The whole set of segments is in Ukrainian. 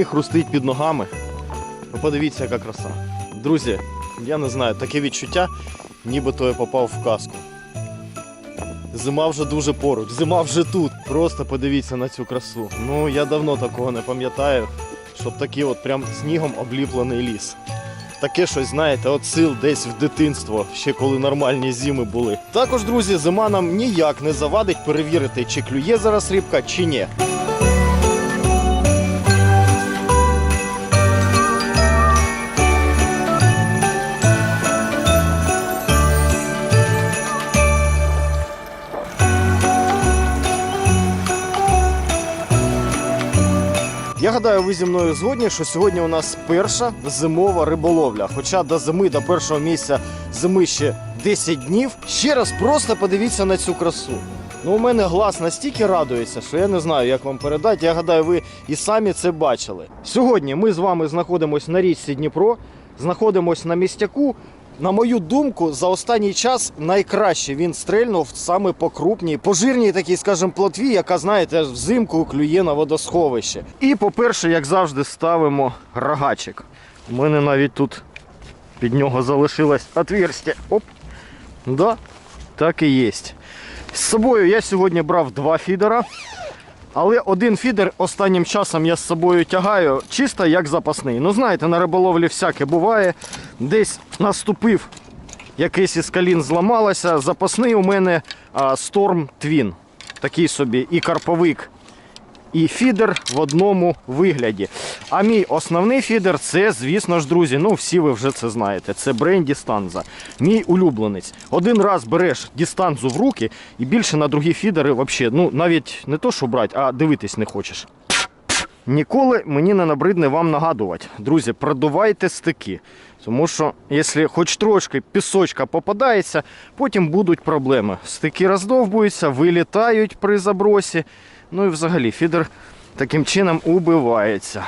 Сніг хрустить під ногами. Ви подивіться, яка краса. Друзі, я не знаю, таке відчуття, нібито я попав в казку. Зима вже дуже поруч, зима вже тут. Просто подивіться на цю красу. Ну, я давно такого не пам'ятаю, щоб такий от прям снігом обліплений ліс. Таке щось, знаєте, от сил десь в дитинство, ще коли нормальні зими були. Також, друзі, зима нам ніяк не завадить перевірити, чи клює зараз рибка, чи ні. Я гадаю, ви зі мною згодні, що сьогодні у нас перша зимова риболовля. Хоча до зими, до першого місця зими ще 10 днів. Ще раз просто подивіться на цю красу. Ну, у мене глаз настільки радується, що я не знаю, як вам передати. Я гадаю, ви і самі це бачили. Сьогодні ми з вами знаходимося на річці Дніпро, знаходимося на містяку. На мою думку, за останній час найкраще він стрельнув саме по крупній, по жирній такій, скажімо, плотві, яка, знаєте, взимку клює на водосховище. І, по-перше, як завжди, ставимо рогачик. У мене навіть тут під нього залишилось отверстя. Оп. Да, так і є. З собою я сьогодні брав два фідера. Але один фідер останнім часом я з собою тягаю чисто як запасний. Ну знаєте, на риболовлі всяке буває. Десь наступив, якийсь із колін зламалося. Запасний у мене а, Storm Twin. Такий собі і карповик, і фідер в одному вигляді. А мій основний фідер це, звісно ж, друзі. Ну, всі ви вже це знаєте. Це бренд Дістанза. Мій улюбленець. Один раз береш дістанзу в руки і більше на другі фідери взагалі, ну навіть не то, що брати, а дивитись не хочеш. Ніколи мені не набридне вам нагадувати. Друзі, продувайте стики. Тому що, якщо хоч трошки пісочка попадається, потім будуть проблеми. Стики роздовбуються, вилітають при забросі. Ну і взагалі фідер таким чином убивається.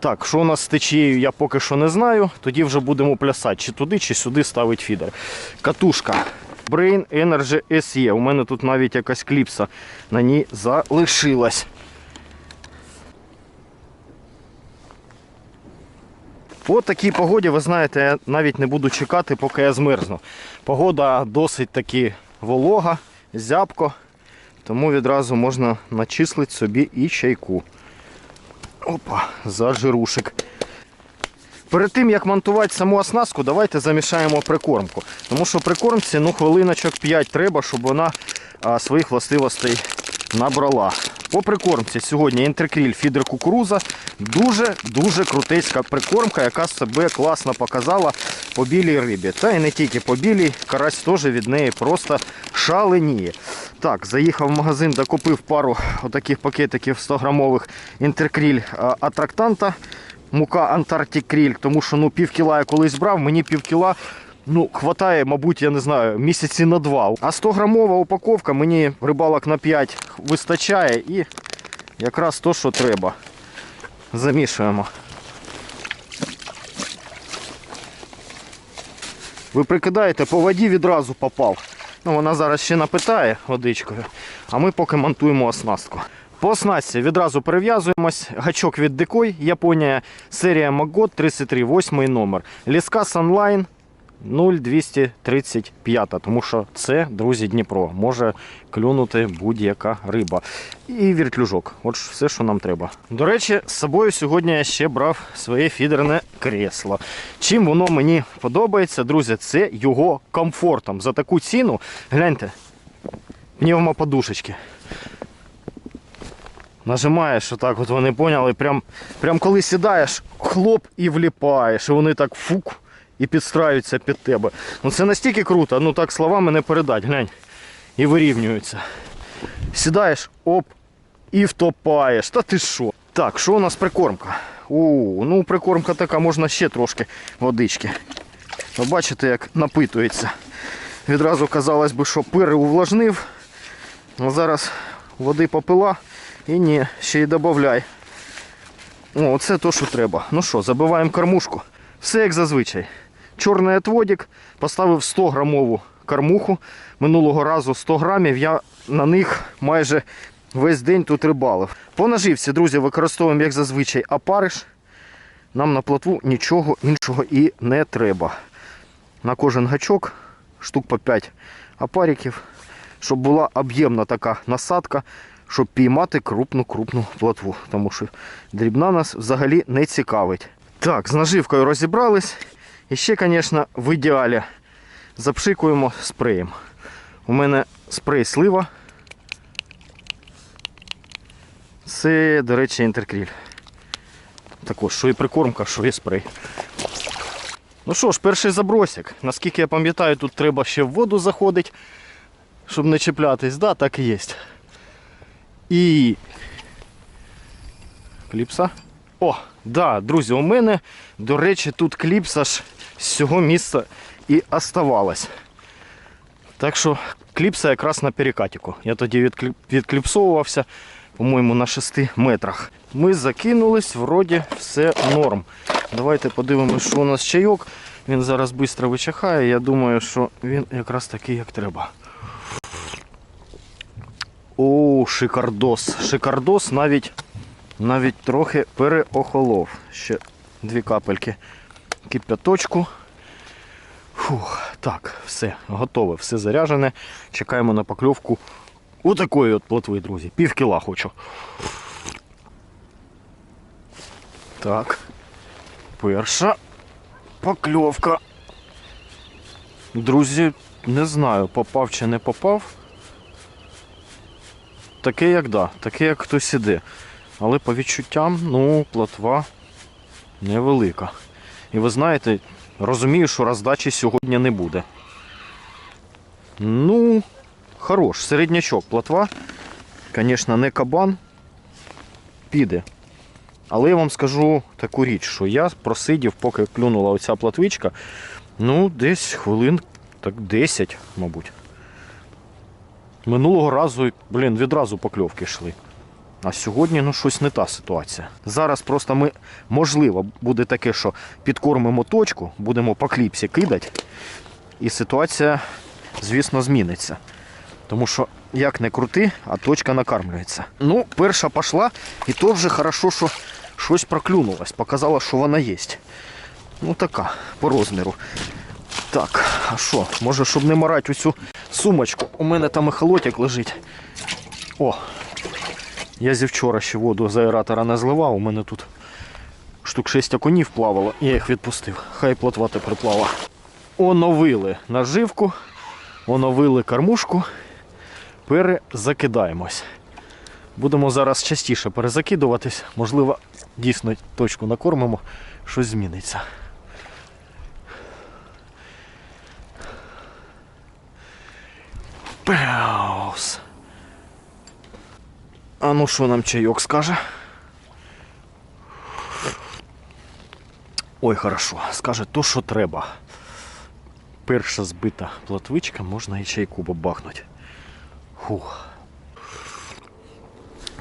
Так, що у нас з течією, я поки що не знаю. Тоді вже будемо плясати, чи туди, чи сюди ставить фідер. Катушка. Brain Energy SE. У мене тут навіть якась кліпса на ній залишилась. По такій погоді, ви знаєте, я навіть не буду чекати, поки я змерзну. Погода досить таки волога, зябко, тому відразу можна начислити собі і чайку. Опа, зажирушик. Перед тим як монтувати саму оснастку, давайте замішаємо прикормку. Тому що прикормці ну, хвилиночок 5 треба, щоб вона а, своїх властивостей набрала. По прикормці сьогодні інтеркріль фідер кукуруза. Дуже-дуже крутецька прикормка, яка себе класно показала по білій рибі. Та і не тільки по білій, карась теж від неї просто шаленіє. Так, заїхав в магазин, докупив пару отаких пакетиків 100 грамових інтеркріль атрактанта. Мука Антарктик Кріль, тому що ну пів я колись брав, мені пів кіла ну, хватає, мабуть, я не знаю, місяці на два. А 100 грамова упаковка мені рибалок на 5 вистачає і якраз то, що треба. Замішуємо. Ви прикидаєте, по воді відразу попав. Ну, вона зараз ще напитає водичкою, а ми поки монтуємо оснастку. По оснастці відразу перев'язуємось. Гачок від Декой, Японія, серія Магот 33, 8 номер. Ліска Sunline 0235, тому що це, друзі, Дніпро. Може клюнути будь-яка риба. І віртлюжок. От все, що нам треба. До речі, з собою сьогодні я ще брав своє фідерне кресло. Чим воно мені подобається, друзі, це його комфортом. За таку ціну, гляньте, пневмоподушечки. Нажимаєш отак, от вони поняли, прям, прям коли сідаєш, хлоп і вліпаєш, і вони так фук і підстраюються під тебе. Ну це настільки круто, ну так словами не передать, глянь. І вирівнюються. Сідаєш, оп, і втопаєш. Та ти що? Так, що у нас прикормка? У, ну прикормка така, можна ще трошки водички. Ви бачите, як напитується. Відразу казалось би, що переувлажнив. А зараз води попила. І ні, ще й додай. О, оце то, що треба. Ну що, забиваємо кормушку. Все як зазвичай. Чорний отводик, поставив 100 грамову кормуху. Минулого разу 100 грамів. Я на них майже весь день тут рибалив. По наживці, друзі, використовуємо, як зазвичай, апариш. Нам на плотву нічого іншого і не треба. На кожен гачок штук по 5 апариків, щоб була об'ємна така насадка, щоб піймати крупну-крупну плотву. Тому що дрібна нас взагалі не цікавить. Так, з наживкою розібрались. І ще, звісно, в ідеалі запшикуємо спреєм. У мене спрей слива. Це, до речі, інтеркріль. Також, що і прикормка, що і спрей. Ну що ж, перший забросик. Наскільки я пам'ятаю, тут треба ще в воду заходити, щоб не чіплятись. Да, так і є. І. Кліпса. О, да, друзі, у мене, до речі, тут кліпса ж з цього місця і оставалась. Так що кліпса якраз на перекатіку. Я тоді відкліпсовувався, по-моєму, на 6 метрах. Ми закинулись, вроді все норм. Давайте подивимось, що у нас чайок. Він зараз швидко вичахає. Я думаю, що він якраз такий, як треба. О, шикардос. Шикардос навіть, навіть трохи переохолов. Ще дві капельки кипяточку. Фух, так, все, готове, все заряджене. Чекаємо на покльовку у такої от плотви, друзі. Пів кіла хочу. Так. Перша покльовка. Друзі, не знаю, попав чи не попав. Таке як да, таке як хтось іде. Але по відчуттям, ну, плотва невелика. І ви знаєте, розумію, що роздачі сьогодні не буде. Ну, хорош, середнячок плотва. Звісно, не кабан. Піде. Але я вам скажу таку річ, що я просидів, поки клюнула оця платвичка, ну, десь хвилин так 10, мабуть. Минулого разу, блін, відразу покльовки йшли. А сьогодні ну щось не та ситуація. Зараз просто ми, можливо, буде таке, що підкормимо точку, будемо по кліпсі кидати, і ситуація, звісно, зміниться. Тому що як не крути, а точка накармлюється. Ну, перша пішла, і то вже хорошо, що щось проклюнулось, показала, що вона є. Ну така, по розміру. Так, а що? Може, щоб не марати оцю сумочку. У мене там ехолотик лежить. О, я зі вчора ще воду з аератора не зливав, у мене тут штук 6 окунів плавало, я їх відпустив. Хай плотва тепер плава. Оновили наживку, оновили кормушку, перезакидаємось. Будемо зараз частіше перезакидуватись, можливо, дійсно точку накормимо, щось зміниться. Пеус. А ну що нам чайок скаже? Ой, хорошо, скаже то, що треба. Перша збита платвичка, можна і чайку бабахнуть. Фух.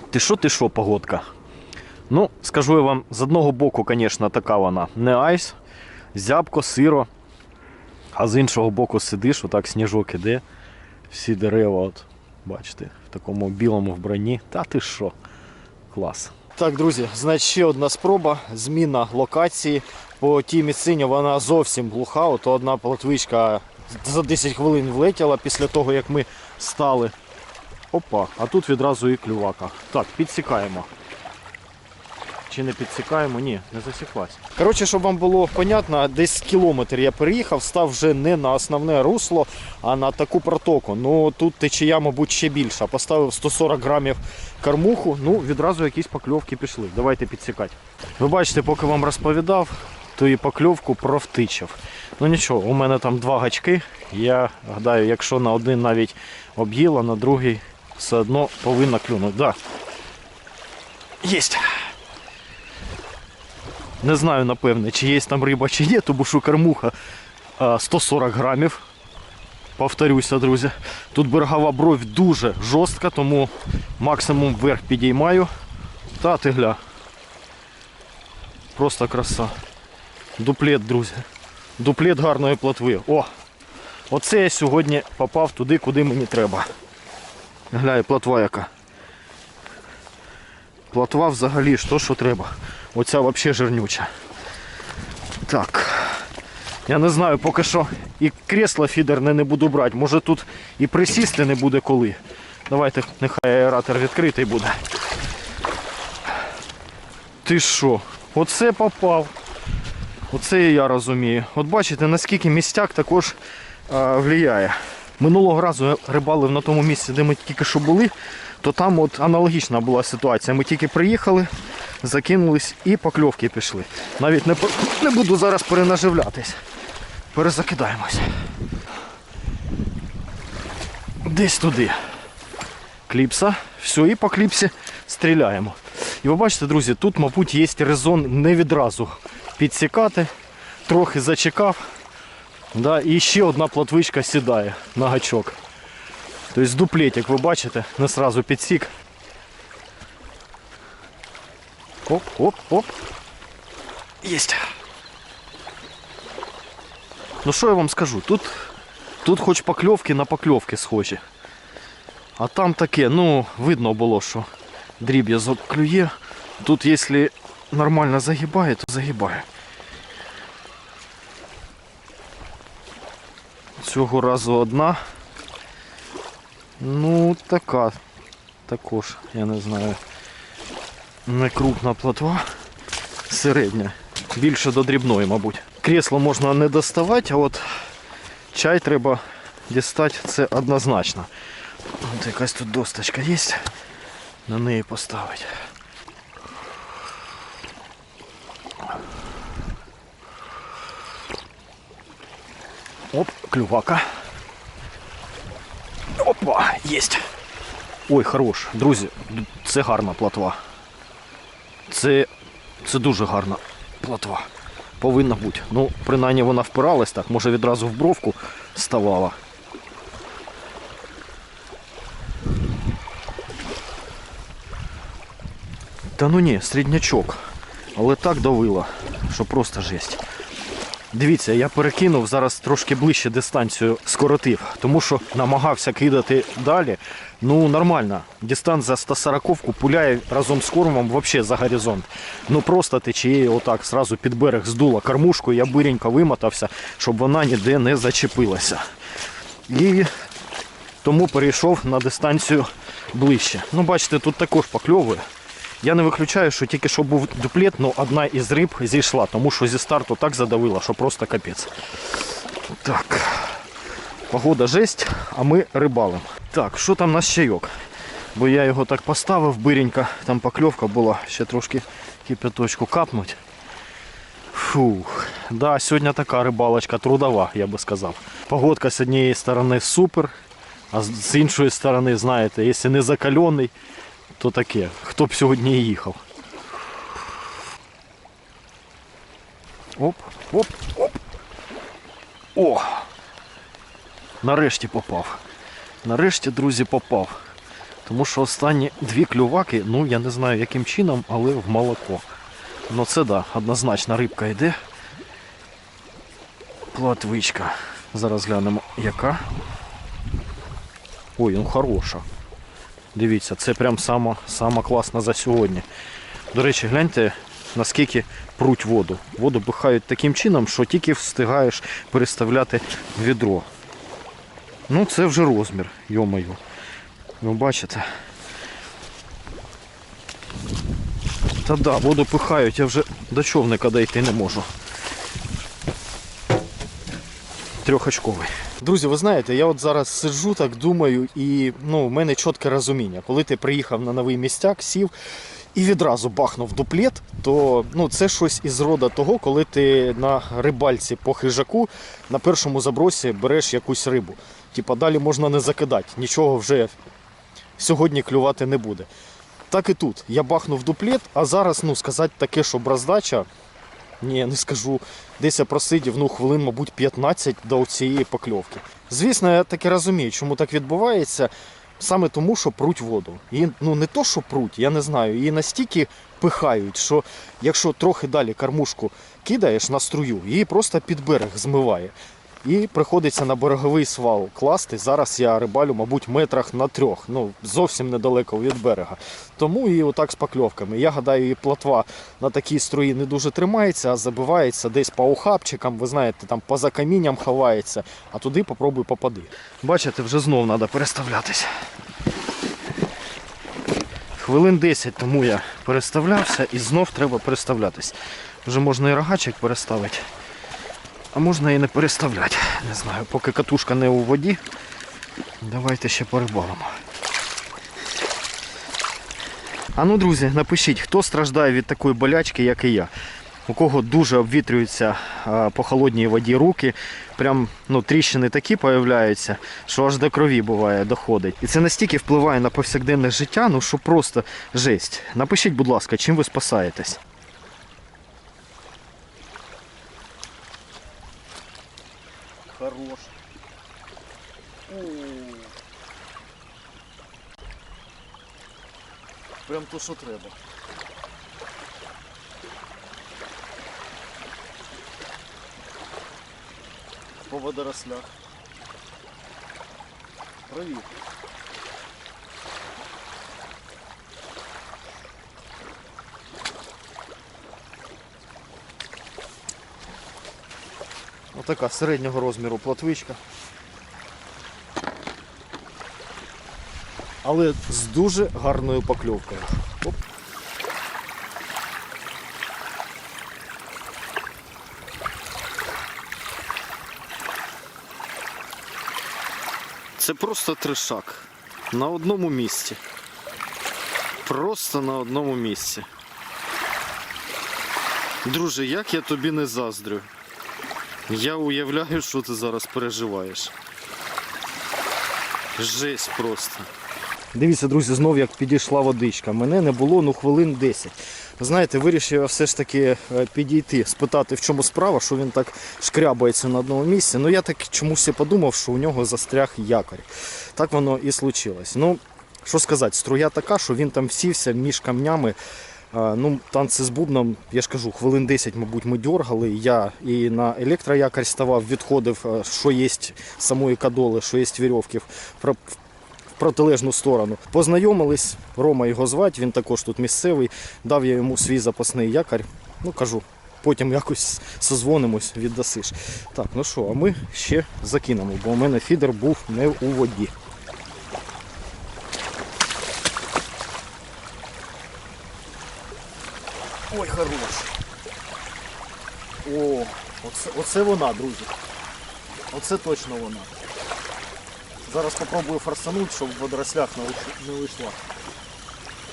Ти що, ти що, погодка? Ну, скажу я вам, з одного боку, звісно, така вона не айс, зябко, сиро. А з іншого боку сидиш, отак сніжок іде, всі дерева, от, бачите, в такому білому вбранні. Та ти що? Клас. Так, друзі, значить ще одна спроба. Зміна локації. По тій місцині вона зовсім глуха. От одна платвичка за 10 хвилин влетіла після того, як ми стали. Опа, а тут відразу і клювака. Так, підсікаємо. Чи не підсікаємо? Ні, не засіклась. Коротше, щоб вам було понятно, десь кілометр я переїхав, став вже не на основне русло, а на таку протоку. Ну тут течія, мабуть, ще більша. Поставив 140 грамів кормуху, ну відразу якісь покльовки пішли. Давайте підсікати. Ви бачите, поки вам розповідав, то і покльовку провтичив. Ну нічого, у мене там два гачки. Я гадаю, якщо на один навіть об'їла, на другий все одно повинна клюнути. Да. Єсть. Не знаю, напевне, чи є там риба, чи ні, тому що кормуха 140 грамів. Повторюся, друзі. Тут берегова бровь дуже жорстка, тому максимум вверх підіймаю. Та ти гля. Просто краса. Дуплет, друзі. Дуплет гарної плотви. О! Оце я сьогодні попав туди, куди мені треба. Гля, і плотва яка. Платва взагалі то, що треба. Оця взагалі жирнюча. Так. Я не знаю, поки що і кресло фідерне не буду брати. Може тут і присісти не буде коли. Давайте, нехай аератор відкритий буде. Ти що? Оце попав. Оце і я розумію. От бачите, наскільки містяк також а, впливає. Минулого разу рибалив на тому місці, де ми тільки що були, то там от аналогічна була ситуація. Ми тільки приїхали, закинулись і покльовки пішли. Навіть не, не буду зараз перенаживлятись. Перезакидаємось. Десь туди. Кліпса. Все, і по кліпсі стріляємо. І ви бачите, друзі, тут, мабуть, є резон не відразу підсікати. Трохи зачекав. Да, і ще одна плотвичка сідає на гачок. Тобто дуплетик, ви бачите, не сразу підсік. Оп, оп, оп. Єсть. Ну що я вам скажу? Тут, тут хоч покльовки на покльовки схожі. А там таке, ну, видно було, що дріб'язок клює. Тут, якщо нормально загибає, то загибає. Цього разу одна. Ну, така. Також, я не знаю. Не крупна плотва. Середня. Більше до дрібної, мабуть. Кресло можна не доставати, а от чай треба дістати, це однозначно. От якась тут досточка є. На неї поставити. Оп, клювака. Опа, єсть. Ой, хорош. Друзі, це гарна платва. Це, це дуже гарна платва. Повинна бути. Ну, принаймні вона впиралась так, може відразу в бровку ставала. Та ну ні, середнячок. Але так давило, що просто жесть. Дивіться, я перекинув зараз трошки ближче дистанцію скоротив, тому що намагався кидати далі. Ну нормально. Дистанція за 140 пуляє разом з кормом взагалі за горизонт. Ну просто течією отак зразу під берег здула кормушку, я биренько вимотався, щоб вона ніде не зачепилася. І тому перейшов на дистанцію ближче. Ну, бачите, тут також покльовує. Я не виключаю, що тільки що був дуплет, але одна із риб зійшла, тому що зі старту так задавила, що просто капець. Так. Погода жесть, а ми рибалимо. Так, що там на чайок? Бо я його так поставив биренько, там покльовка була, ще трошки кипяточку капнуть. Фух, да, сьогодні така рибалочка трудова, я би сказав. Погодка з однієї сторони супер, а з іншої сторони, знаєте, якщо не закалений, то таке. Хто б сьогодні їхав. Оп, оп, оп. О! Нарешті попав. Нарешті, друзі, попав. Тому що останні дві клюваки, ну я не знаю яким чином, але в молоко. Ну це да, однозначно рибка йде. Платвичка. Зараз глянемо, яка. Ой, ну хороша. Дивіться, це прям сама, сама класна за сьогодні. До речі, гляньте, наскільки пруть воду. Воду пихають таким чином, що тільки встигаєш переставляти відро. Ну, це вже розмір, йомаю. Ви бачите? Та да, воду пихають, я вже до човника дійти не можу. Трьохочковий. Друзі, ви знаєте, я от зараз сиджу, так думаю, і ну, в мене чітке розуміння. Коли ти приїхав на новий містяк, сів і відразу бахнув дуплет, то ну, це щось із рода того, коли ти на рибальці по хижаку на першому забросі береш якусь рибу. Типа далі можна не закидати, нічого вже сьогодні клювати не буде. Так і тут. Я бахнув дуплет, а зараз ну, сказати таке, що браздача, ні, не скажу. Десь я просидів ну, хвилин, мабуть, 15 до цієї покльовки. Звісно, я таки розумію, чому так відбувається. Саме тому, що пруть воду. І ну не то, що пруть, я не знаю. Її настільки пихають, що якщо трохи далі кормушку кидаєш на струю, її просто під берег змиває. І приходиться на береговий свал класти. Зараз я рибалю, мабуть, метрах на трьох, ну зовсім недалеко від берега. Тому і отак з покльовками. Я гадаю, і плотва на такій струї не дуже тримається, а забивається десь по ухапчикам, ви знаєте, там поза камінням ховається, а туди попробуй попади. Бачите, вже знов треба переставлятися. Хвилин 10 тому я переставлявся і знов треба переставлятись. Вже можна і рогачик переставити, а можна і не переставляти. Не знаю, поки катушка не у воді. Давайте ще порибалимо. А ну, друзі, напишіть, хто страждає від такої болячки, як і я. У кого дуже обвітрюються по холодній воді руки, прям ну, тріщини такі появляються, що аж до крові буває доходить. І це настільки впливає на повсякденне життя, ну що просто жесть. Напишіть, будь ласка, чим ви спасаєтесь. Хорош. Прям то, що треба. По водорослях. Привіт. Отака середнього розміру плотвичка. Але з дуже гарною покльовкою. Оп. Це просто тришак. На одному місці. Просто на одному місці. Друже, як я тобі не заздрю. Я уявляю, що ти зараз переживаєш. Жесть просто. Дивіться, друзі, знов як підійшла водичка. Мене не було ну хвилин 10. Знаєте, вирішив я все ж таки е, підійти, спитати, в чому справа, що він так шкрябається на одному місці. Ну я так чомусь і подумав, що у нього застряг якорь. Так воно і случилось. Ну, що сказати, струя така, що він там сівся між камнями. Ну, танці з бубном, я ж кажу, хвилин 10, мабуть, ми дергали. Я і на електроякорь ставав, відходив, е, що є самої кадоли, що є вірьовки в про- в протилежну сторону. Познайомились, Рома його звати, він також тут місцевий. Дав я йому свій запасний якорь. Ну, кажу, потім якось созвонимось, віддасиш. Так, ну що, а ми ще закинемо, бо у мене фідер був не у воді. Ой, хорош. О, оце, оце вона, друзі. Оце точно вона. Зараз спробую форсануть, щоб в водорослях не вийш- вийшла.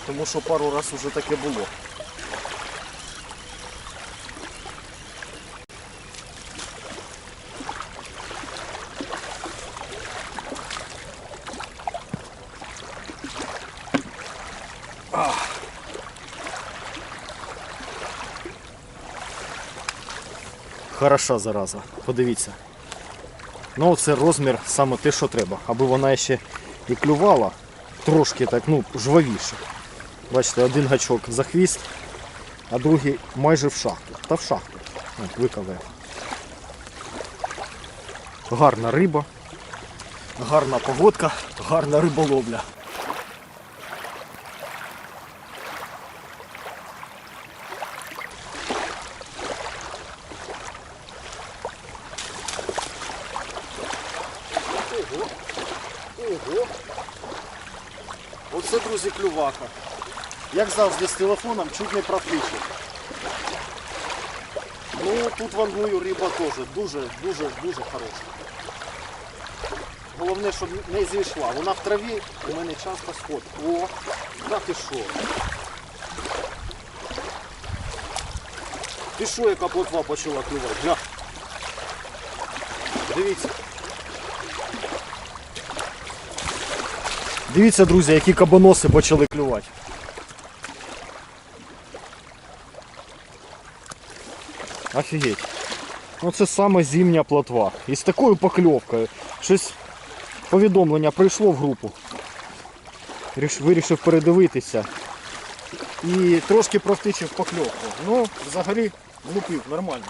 Тому що пару раз уже таке було. Хороша зараза, подивіться. Ну це розмір саме те, що треба, аби вона ще і клювала трошки так, ну, жвавіше. Бачите, один гачок за хвіст, а другий майже в шахту. Та в шахту. Викаває. Гарна риба, гарна погодка, гарна риболовля. Ого. Ого. Оце, друзі, клювака. Як завжди з телефоном чуть не профлічив. Ну, тут вангую риба теж дуже, дуже, дуже хороша. Головне, щоб не зійшла. Вона в траві у мене часто сходить. О, так і що. Ти що, яка плотва почала клювати? Дивіться. Дивіться, друзі, які кабаноси почали клювати. Офігеть. Ну це саме зимня плотва. І з такою покльовкою. Щось повідомлення прийшло в групу. Вирішив передивитися. І трошки провтичив покльовку. Ну, взагалі влупив нормально.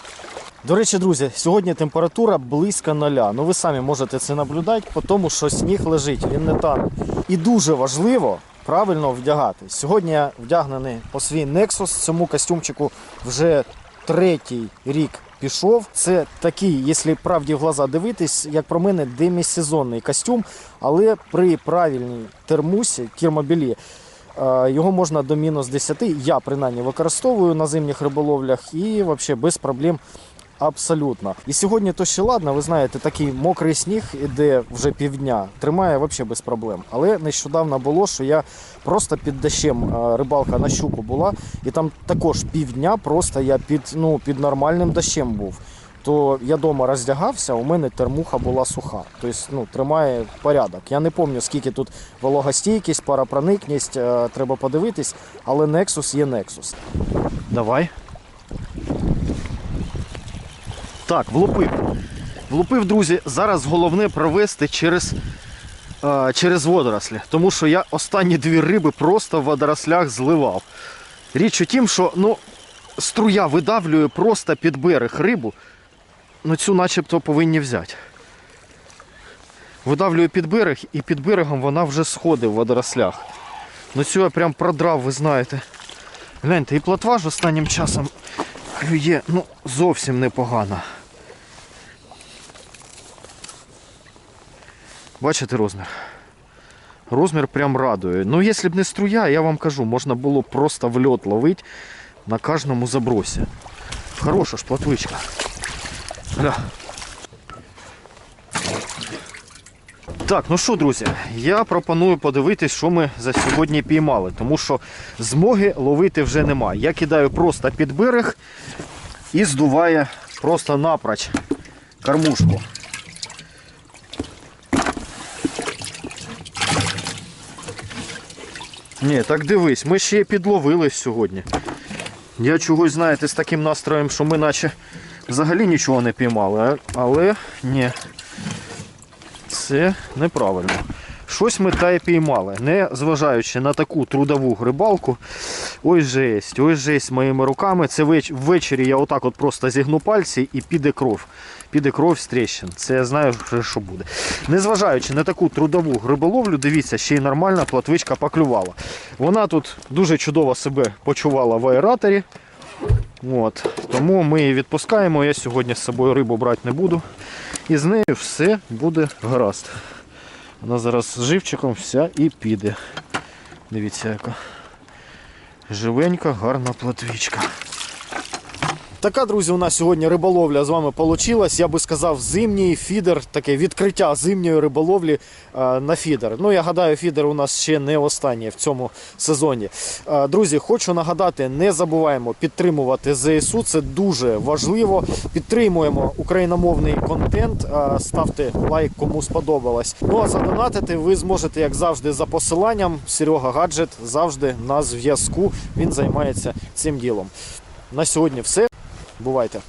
До речі, друзі, сьогодні температура близько ноля. Ну ви самі можете це наблюдати, по тому що сніг лежить, він не тане. І дуже важливо правильно вдягати. Сьогодні я вдягнений по свій Nexus. Цьому костюмчику вже третій рік пішов. Це такий, якщо правді в глаза дивитись, як про мене, демісезонний костюм, але при правильній термусі, термобілі, е, його можна до мінус 10. Я принаймні використовую на зимніх риболовлях і взагалі без проблем. Абсолютно. І сьогодні то ще ладно, ви знаєте, такий мокрий сніг іде вже півдня, тримає взагалі без проблем. Але нещодавно було, що я просто під дощем е, рибалка на щуку була, і там також півдня просто я під, ну, під нормальним дощем був. То я вдома роздягався, у мене термуха була суха. Тобто ну, тримає порядок. Я не пам'ятаю, скільки тут вологостійкість, парапроникність, е, треба подивитись, але Nexus є Nexus. Давай. Так, влупив. Влупив, друзі, зараз головне провести через, е, через водорослі. Тому що я останні дві риби просто в водорослях зливав. Річ у тім, що ну, струя видавлює просто під берег рибу. Ну цю начебто повинні взяти. Видавлює під берег і під берегом вона вже сходить в водорослях. Ну цю я прям продрав, ви знаєте. Гляньте, і плотва ж останнім часом клює ну, зовсім непогана. Бачите розмір? Розмір прям радує. Ну, якщо б не струя, я вам кажу, можна було просто в льот ловити на кожному забросі. Хороша ж плотвичка. Гля. Так, ну що, друзі, я пропоную подивитись, що ми за сьогодні піймали, тому що змоги ловити вже немає. Я кидаю просто під берег і здуває просто напроч кормушку. Ні, так дивись, ми ще підловились сьогодні. Я чогось, знаєте, з таким настроєм, що ми наче взагалі нічого не піймали, але ні. Це неправильно. Щось ми та й піймали, не зважаючи на таку трудову рибалку. Ой жесть, ой жесть моїми руками. Це веч- ввечері я отак от просто зігну пальці і піде кров. Піде кров з тріщин. Це я знаю, що буде. Незважаючи на таку трудову риболовлю, дивіться, ще й нормальна платвичка поклювала. Вона тут дуже чудово себе почувала в аераторі. От. Тому ми її відпускаємо. Я сьогодні з собою рибу брати не буду. І з нею все буде гаразд. Вона зараз з живчиком вся і піде. Дивіться, яка живенька, гарна платвічка. Така, друзі, у нас сьогодні риболовля з вами вийшла. Я би сказав, зимній фідер, таке відкриття зимньої риболовлі е, на фідер. Ну, я гадаю, фідер у нас ще не останнє в цьому сезоні. Е, друзі, хочу нагадати, не забуваємо підтримувати ЗСУ. Це дуже важливо. Підтримуємо україномовний контент. Е, ставте лайк, кому сподобалось. Ну а задонатити ви зможете, як завжди, за посиланням. Серега Гаджет завжди на зв'язку. Він займається цим ділом. На сьогодні все. Бувайте.